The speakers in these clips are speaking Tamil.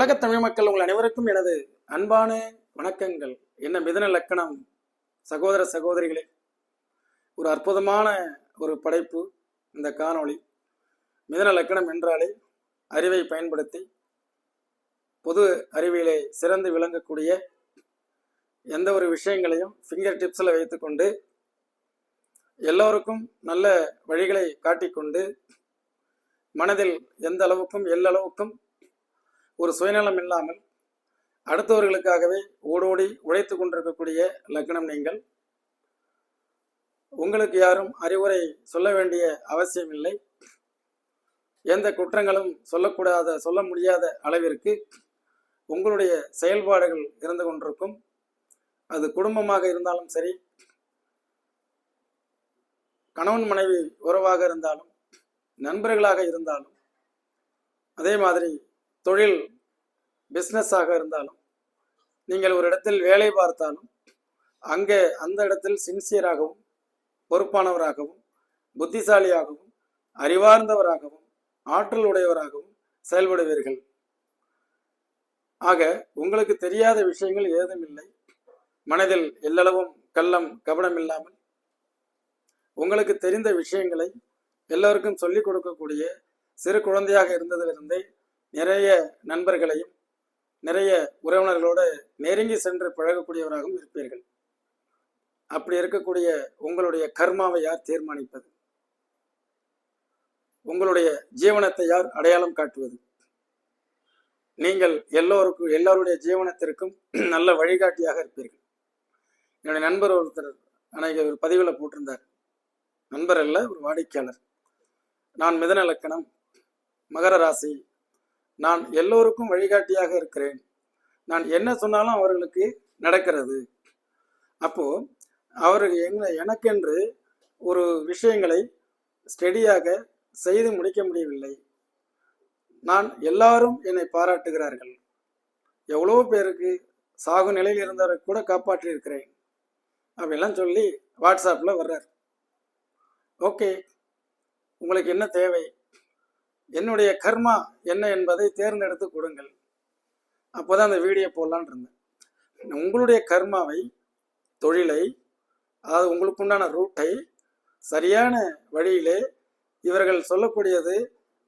உலக தமிழ் மக்கள் உங்கள் அனைவருக்கும் எனது அன்பான வணக்கங்கள். என்ன மிதன லக்கணம்? சகோதர சகோதரிகளே ஒரு அற்புதமான ஒரு படைப்பு இந்த காணொளி. மிதன லக்கணம் என்றாலே அறிவை பயன்படுத்தி பொது அறிவியலை சிறந்து விளங்கக்கூடிய எந்த ஒரு விஷயங்களையும் ஃபிங்கர் டிப்ஸில் வைத்துக்கொண்டு எல்லோருக்கும் நல்ல வழிகளை காட்டிக்கொண்டு மனதில் எந்த அளவுக்கும் எல்லளவுக்கும் ஒரு சுயநலம் இல்லாமல் அடுத்தவர்களுக்காகவே ஓடோடி உழைத்து கொண்டிருக்கக்கூடிய லக்னம் நீங்கள். உங்களுக்கு யாரும் அறிவுரை சொல்ல வேண்டிய அவசியம் இல்லை. எந்த குற்றங்களும் சொல்லக்கூடாத சொல்ல முடியாத அளவிற்கு உங்களுடைய செயல்பாடுகள் இருந்து கொண்டிருக்கும். அது குடும்பமாக இருந்தாலும் சரி கணவன் மனைவி உறவாக இருந்தாலும் நண்பர்களாக இருந்தாலும் அதே மாதிரி தொழில் பிஸ்னஸாக இருந்தாலும் நீங்கள் ஒரு இடத்தில் வேலை பார்த்தாலும் அங்கே அந்த இடத்தில் சின்சியராகவும் பொறுப்பானவராகவும் புத்திசாலியாகவும் அறிவார்ந்தவராகவும் ஆற்றல் உடையவராகவும் செயல்படுவீர்கள். ஆக உங்களுக்கு தெரியாத விஷயங்கள் ஏதும் இல்லை. மனதில் எல்லளவும் கள்ளம் கபடம் இல்லாமல் உங்களுக்கு தெரிந்த விஷயங்களை எல்லோருக்கும் சொல்லிக் கொடுக்கக்கூடிய சிறு குழந்தையாக இருந்ததிலிருந்தே நிறைய நண்பர்களையும் நிறைய உறவினர்களோடு நெருங்கி சென்று பழகக்கூடியவராகவும் இருப்பீர்கள். அப்படி இருக்கக்கூடிய உங்களுடைய கர்மாவை யார் தீர்மானிப்பது? உங்களுடைய ஜீவனத்தை யார் அடையாளம் காட்டுவது? நீங்கள் எல்லோருக்கும் எல்லோருடைய ஜீவனத்திற்கும் நல்ல வழிகாட்டியாக இருப்பீர்கள். என்னுடைய நண்பர் ஒருத்தர் அன்னைக்கு ஒரு பதிவில் போட்டிருந்தார். நண்பர் அல்ல ஒரு வாடிக்கையாளர். நான் மிதன லக்கணம் மகர ராசி நான் எல்லோருக்கும் வழிகாட்டியாக இருக்கிறேன். நான் என்ன சொன்னாலும் அவர்களுக்கு நடக்கிறது. அப்போ அவர்கள் எங்க எனக்கென்று ஒரு விஷயங்களை ஸ்டெடியாக செய்து முடிக்க முடியவில்லை. நான் எல்லாரும் என்னை பாராட்டுகிறார்கள். எவ்வளோ பேருக்கு சாகு நிலையில் இருந்தவரை கூட காப்பாற்றியிருக்கிறேன். அப்படிலாம் சொல்லி வாட்ஸ்அப்பில் வர்றார். ஓகே உங்களுக்கு என்ன தேவை? என்னுடைய கர்மா என்ன என்பதை தேர்ந்தெடுத்து கொடுங்கள். அப்போதான் அந்த வீடியோ போடலான் இருந்தேன். உங்களுடைய கர்மாவை தொழிலை அதாவது உங்களுக்குண்டான ரூட்டை சரியான வழியிலே இவர்கள் சொல்லக்கூடியது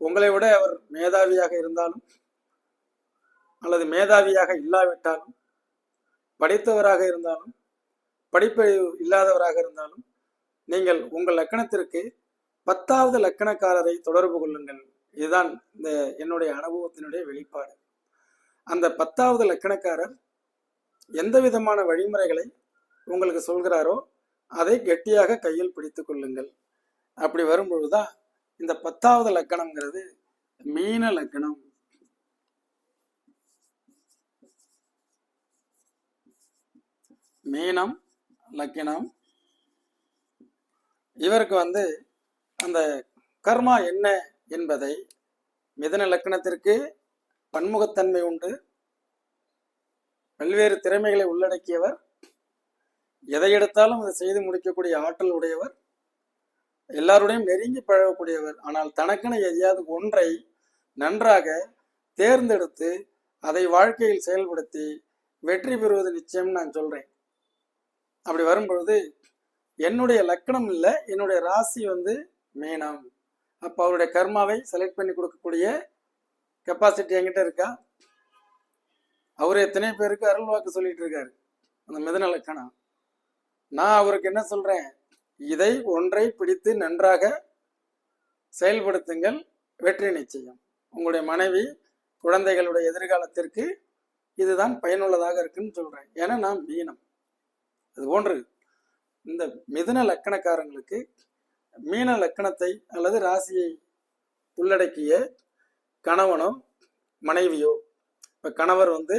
உங்களை விட அவர் மேதாவியாக இருந்தாலும் அல்லது மேதாவியாக இல்லாவிட்டாலும் படித்தவராக இருந்தாலும் படிப்பு இல்லாதவராக இருந்தாலும் நீங்கள் உங்கள் லக்கணத்திற்கு பத்தாவது லக்கணக்காரரை தொடர்பு கொள்ளுங்கள். இதுதான் இந்த என்னுடைய அனுபவத்தினுடைய வெளிப்பாடு. அந்த பத்தாவது லக்கணக்காரர் எந்த விதமான வழிமுறைகளை உங்களுக்கு சொல்கிறாரோ அதை கெட்டியாக கையில் பிடித்து கொள்ளுங்கள். அப்படி வரும்பொழுதுதான் இந்த பத்தாவது லக்கணம்ங்கிறது மீன லக்கணம் மீனம் லக்கணம் இவருக்கு வந்து அந்த கர்மா என்ன என்பதை மிதன லக்கணத்திற்கு பன்முகத்தன்மை உண்டு. பல்வேறு திறமைகளை உள்ளடக்கியவர். எதை எடுத்தாலும் அதை செய்து முடிக்கக்கூடிய ஆற்றல் உடையவர். எல்லாருடையும் நெருங்கி பழகக்கூடியவர். ஆனால் தனக்கென எதையாவது ஒன்றை நன்றாக தேர்ந்தெடுத்து அதை வாழ்க்கையில் செயல்படுத்தி வெற்றி பெறுவது நிச்சயம் நான் சொல்றேன். அப்படி வரும்பொழுது என்னுடைய லக்கணம் இல்லை என்னுடைய ராசி வந்து மீனம். அப்போ அவருடைய கர்மாவை செலக்ட் பண்ணி கொடுக்கக்கூடிய கெப்பாசிட்டி என்கிட்ட இருக்கா? அவர் எத்தனை பேருக்கு அருள் வாக்கு சொல்லிட்டு இருக்காரு. அந்த மிதனலக்கணம் நான் அவருக்கு என்ன சொல்றேன்? இதை ஒன்றை பிடித்து நன்றாக செயல்படுத்துங்கள். வெற்றி நிச்சயம். உங்களுடைய மனைவி குழந்தைகளுடைய எதிர்காலத்திற்கு இதுதான் பயனுள்ளதாக இருக்குன்னு சொல்றேன். ஏன்னா நான் மீனம். அது போன்று இந்த மிதுன லக்கணக்காரங்களுக்கு மீன லக்கணத்தை அல்லது ராசியை உள்ளடக்கிய கணவனோ மனைவியோ. இப்போ கணவர் வந்து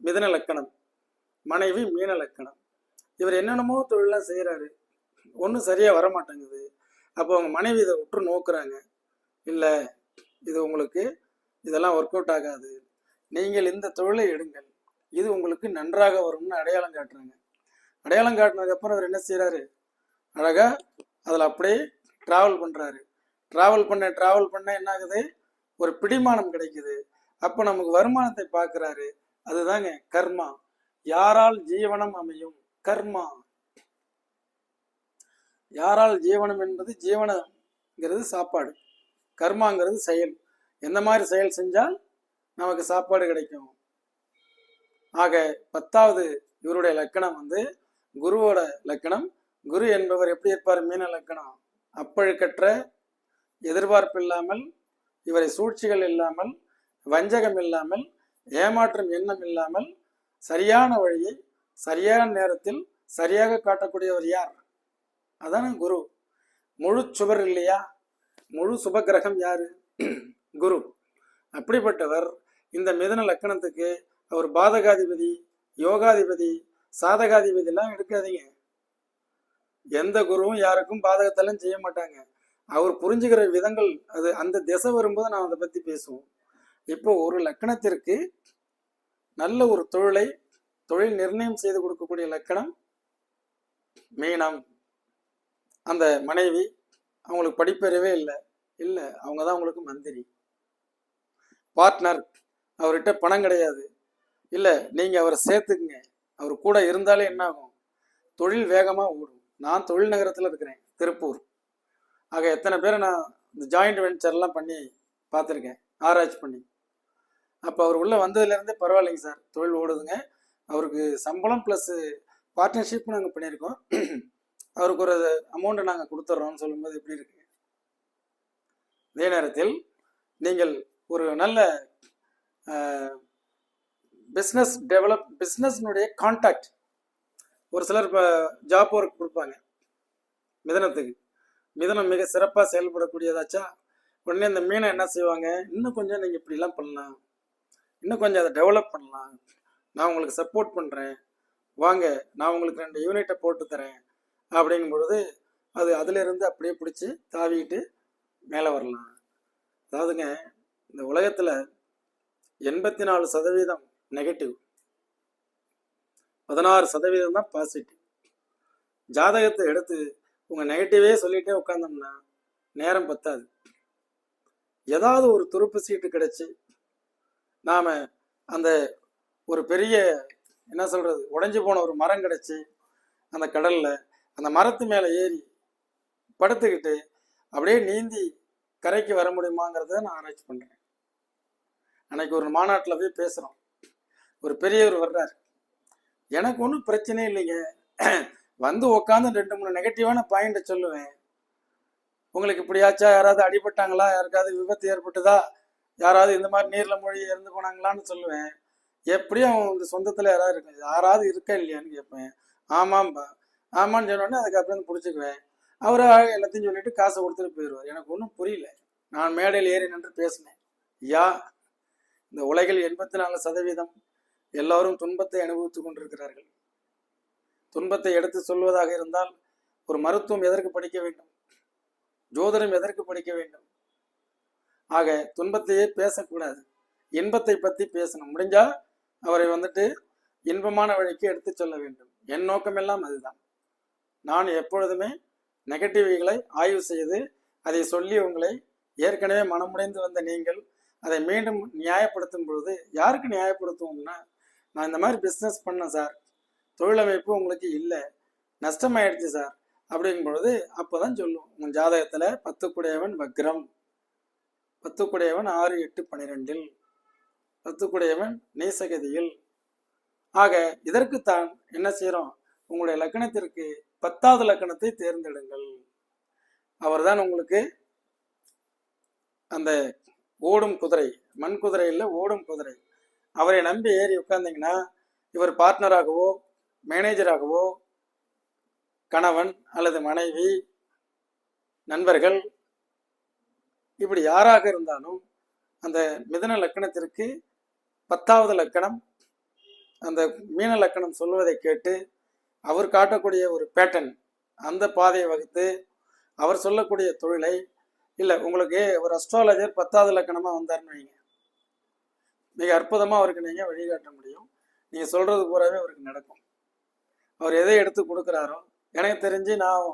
மிதன லக்கணம் மனைவி மீன லக்கணம். இவர் என்னென்னமோ தொழிலாம் செய்கிறாரு ஒன்றும் சரியாக வர மாட்டேங்குது அப்போ அவங்க மனைவி இதை உற்று நோக்குறாங்க. இல்லை இது உங்களுக்கு இதெல்லாம் ஒர்க் அவுட் ஆகாது. நீங்கள் இந்த தொழிலை எடுங்கள். இது உங்களுக்கு நன்றாக வரும்னு அடையாளம் காட்டுறாங்க. அடையாளம் காட்டினதுக்கப்புறம் அவர் என்ன செய்கிறாரு அழகாக அதில் அப்படியே ட்ராவல் பண்ணுறாரு ட்ராவல் பண்ண ட்ராவல் பண்ண என்ன ஆகுது ஒரு பிடிமானம் கிடைக்குது. அப்போ நமக்கு வருமானத்தை பார்க்குறாரு அதுதாங்க கர்மா. யாரால் ஜீவனம் அமையும்? கர்மா. யாரால் ஜீவனம் என்பது ஜீவனங்கிறது சாப்பாடு. கர்மாங்கிறது செயல். எந்த மாதிரி செயல் செஞ்சால் நமக்கு சாப்பாடு கிடைக்கும்? ஆக பத்தாவது இவருடைய லக்கணம் வந்து குருவோட லக்கணம் குரு என்பவர் எப்படி இருப்பார்? மீன லக்கணம். அப்பழுக்கற்ற எதிர்பார்ப்பு இல்லாமல் இவரை சூழ்ச்சிகள் இல்லாமல் வஞ்சகம் இல்லாமல் ஏமாற்றும் எண்ணம் இல்லாமல் சரியான வழியை சரியான நேரத்தில் சரியாக காட்டக்கூடியவர் யார்? அதான குரு. முழு சுவர் இல்லையா? முழு சுபகிரகம் யாரு? குரு. அப்படிப்பட்டவர் இந்த மிதன லக்கணத்துக்கு அவர் பாதகாதிபதி யோகாதிபதி சாதகாதிபதிலாம் எடுக்காதீங்க. எந்த குருவும் யாருக்கும் பாதகத்தெல்லாம் செய்ய மாட்டாங்க. அவர் புரிஞ்சுக்கிற விதங்கள் அது அந்த திசை வரும்போது நான் அதை பத்தி பேசுவோம். இப்போ ஒரு லக்கணத்திற்கு நல்ல ஒரு தொழிலை தொழில் நிர்ணயம் செய்து கொடுக்கக்கூடிய லக்கணம் மீனம். அந்த மனைவி அவங்களுக்கு படிப்பறிவே இல்லை. இல்லை அவங்க தான் அவங்களுக்கு மந்திரி. பார்ட்னர் அவர்கிட்ட பணம் கிடையாது. இல்லை நீங்கள் அவரை சேர்த்துக்குங்க. அவர் கூட இருந்தாலே என்ன ஆகும் தொழில் வேகமாக ஓடும். நான் தொழில் நகரத்தில் இருக்கிறேன் திருப்பூர். ஆக எத்தனை பேரை நான் இந்த ஜாயிண்ட் வெஞ்சர்லாம் பண்ணி பார்த்துருக்கேன் ஆராய்ச்சி பண்ணி. அப்போ அவர் உள்ளே வந்ததுலேருந்தே பரவாயில்லைங்க சார் தொழில் ஓடுதுங்க. அவருக்கு சம்பளம் ப்ளஸ்ஸு பார்ட்னர்ஷிப் நாங்கள் பண்ணியிருக்கோம். அவருக்கு ஒரு அமௌண்ட்டை நாங்கள் கொடுத்துட்றோம்னு சொல்லும்போது எப்படி இருக்கு? அதே நேரத்தில் நீங்கள் ஒரு நல்ல பிஸ்னஸ் டெவலப் பிஸ்னஸ்னுடைய கான்டாக்ட் ஒரு சிலர் இப்போ ஜாப் ஒர்க் கொடுப்பாங்க. மிதனத்துக்கு. மிதனம் மிக சிறப்பாக செயல்படக்கூடியதாச்சா? உடனே இந்த மீனை என்ன செய்வாங்க? இன்னும் கொஞ்சம் நீங்கள் இப்படிலாம் பண்ணலாம். இன்னும் கொஞ்சம் அதை டெவலப் பண்ணலாம். நான் உங்களுக்கு சப்போர்ட் பண்ணுறேன் வாங்க நான் உங்களுக்கு ரெண்டு யூனிட்டை போட்டு தரேன். அப்படிங்கும் பொழுது அது அதிலிருந்து அப்படியே பிடிச்சி தாவிக்கிட்டு மேலே வரலாம். அதாவதுங்க இந்த உலகத்தில் எண்பத்தி நாலு சதவீதம் நெகட்டிவ் பதினாறு சதவீதம் தான் பாசிட்டிவ் ஜாதகத்தை எடுத்து உங்கள் நெகட்டிவே சொல்லிட்டே உட்காந்தோம்னா நேரம் பத்தாது. ஏதாவது ஒரு துருப்பு சீட்டு கிடைச்சி நாம் அந்த ஒரு பெரிய என்ன சொல்கிறது உடஞ்சி போன ஒரு மரம் கிடைச்சி அந்த கடலில் அந்த மரத்து மேலே ஏறி படுத்துக்கிட்டு அப்படியே நீந்தி கரைக்கு வர முடியுமாங்கிறத நான் ஆராய்ச்சி பண்ணுறேன் அன்னைக்கு ஒரு மாநாட்டில் போய் பேசுகிறோம் ஒரு பெரியவர் வர்றார். எனக்கு ஒன்றும் பிரச்சனை இல்லைங்க. வந்து உட்காந்து ரெண்டு மூணு நெகட்டிவான பாயிண்ட்டை சொல்லுவேன். உங்களுக்கு இப்படியாச்சா? யாராவது அடிபட்டாங்களா? யாருக்காவது விபத்து ஏற்பட்டுதா? யாராவது இந்த மாதிரி நீரில் மொழி இறந்து போனாங்களான்னு சொல்லுவேன். எப்படியும் அவங்க சொந்தத்தில் யாராவது இருக்கு யாராவது இருக்கா இல்லையான்னு கேட்பேன். ஆமாம்பா. ஆமான்னு சொன்னோடனே அதுக்கப்புறம் பிடிச்சிக்குவேன். அவர் எல்லாத்தையும் சொல்லிட்டு காசை கொடுத்துட்டு போயிடுவார். எனக்கு ஒன்றும் புரியல. நான் மேடையில் ஏறி நின்று பேசினேன். யா இந்த உலகில் எண்பத்தி நாலு சதவீதம் எல்லோரும் துன்பத்தை அனுபவித்துக் கொண்டிருக்கிறார்கள். துன்பத்தை எடுத்து சொல்வதாக இருந்தால் ஒரு மருத்துவம் எதற்கு படிக்க வேண்டும்? ஜோதிடம் எதற்கு படிக்க வேண்டும்? ஆக துன்பத்தையே பேசக்கூடாது. இன்பத்தை பத்தி பேசணும். முடிஞ்சா அவரை வந்துட்டு இன்பமான வழிக்கு எடுத்து சொல்ல வேண்டும். என் நோக்கமெல்லாம் அதுதான். நான் எப்பொழுதுமே நெகட்டிவ்களை ஆய்வு செய்து அதை சொல்லி உங்களை ஏற்கனவே மனமுடைந்து வந்த நீங்கள் அதை மீண்டும் நியாயப்படுத்தும் பொழுது யாருக்கு நியாயப்படுத்துவோம்னா நான் இந்த மாதிரி பிஸ்னஸ் பண்ணேன் சார் தொழிலமைப்பு உங்களுக்கு இல்லை. நஷ்டமாயிடுச்சு சார் அப்படிங்கும் பொழுது அப்போதான் சொல்லுவோம் உங்கள் ஜாதகத்தில் பத்துக்குடையவன் வக்ரம். பத்துக்குடையவன் ஆறு எட்டு பன்னிரெண்டில் பத்துக்குடையவன் நீசகதியில். ஆக இதற்குத்தான் என்ன செய்கிறோம் உங்களுடைய லக்கணத்திற்கு பத்தாவது லக்கணத்தை தேர்ந்தெடுங்கள். அவர்தான் உங்களுக்கு அந்த ஓடும் குதிரை. மண் குதிரை இல்லை ஓடும் குதிரை. அவரை நம்பி ஏறி உட்கார்ந்தீங்கன்னா இவர் பார்ட்னராகவோ மேனேஜராகவோ கணவன் அல்லது மனைவி நண்பர்கள் இப்படி யாராக இருந்தாலும் அந்த மிதன லக்கணத்திற்கு பத்தாவது லக்கணம் அந்த மீன லக்கணம் சொல்வதை கேட்டு அவர் காட்டக்கூடிய ஒரு பேட்டர்ன் அந்த பாதையை வகுத்து அவர் சொல்லக்கூடிய தொழிலை இல்லை உங்களுக்கு ஒரு அஸ்ட்ராலஜர் பத்தாவது லக்கணமாக வந்தார்னு வைங்க. மிக அற்புதமாக அவருக்கு நீங்கள் வழிகாட்ட முடியும். நீங்கள் சொல்கிறது பூராவே அவருக்கு நடக்கும். அவர் எதை எடுத்து கொடுக்குறாரோ எனக்கு தெரிஞ்சு நான்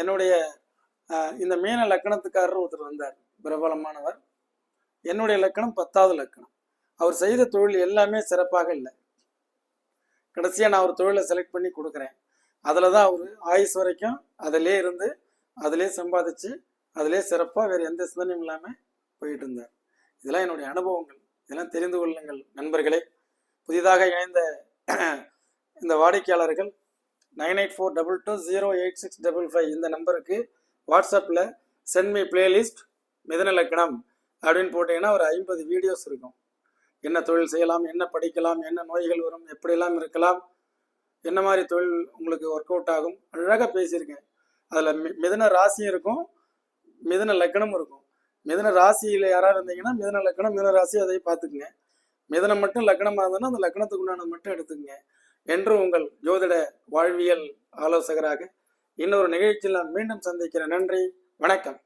என்னுடைய இந்த மீன லக்கணத்துக்காரர் ஒருத்தர் வந்தார். பிரபலமானவர். என்னுடைய லக்கணம் பத்தாவது லக்கணம். அவர் செய்த தொழில் எல்லாமே சிறப்பாக இல்லை. கடைசியாக நான் ஒரு தொழிலை செலக்ட் பண்ணி கொடுக்குறேன். அதில் தான் அவர் ஆயுஸ் வரைக்கும் அதிலே இருந்து அதிலே சம்பாதிச்சு அதிலே சிறப்பாக வேறு எந்த சிந்தனையும் இல்லாமல் போயிட்டு இருந்தார். இதெல்லாம் என்னுடைய அனுபவங்கள். இதெல்லாம் தெரிந்து கொள்ளுங்கள். நண்பர்களே புதிதாக இணைந்த இந்த வாடிக்கையாளர்கள் nine eight four double two zero eight six double five இந்த நம்பருக்கு வாட்ஸ்அப்பில் சென்ட் மீ பிளேலிஸ்ட் மிதன லக்கணம் அப்படின்னு போட்டிங்கன்னா ஒரு ஐம்பது வீடியோஸ் இருக்கும். என்ன தொழில் செய்யலாம் என்ன படிக்கலாம் என்ன நோய்கள் வரும் எப்படியெல்லாம் இருக்கலாம் என்ன மாதிரி தொழில் உங்களுக்கு ஒர்க் அவுட் ஆகும். அழகாக பேசியிருக்கேன். அதில் மி மிதன ராசியும் இருக்கும் மிதன லக்கணமும் இருக்கும். மிதன ராசியில் யாராக இருந்தீங்கன்னா மிதன லக்கணம் மிதன ராசி அதை பார்த்துக்குங்க. மிதனம் மட்டும் லக்கணமாக இருந்ததுன்னா அந்த லக்கணத்துக்கு உண்டானது மட்டும் எடுத்துக்கங்க. என்று உங்கள் ஜோதிட வாழ்வியல் ஆலோசகராக இன்னொரு நிகழ்ச்சியில் நான் மீண்டும் சந்திக்கிறேன். நன்றி வணக்கம்.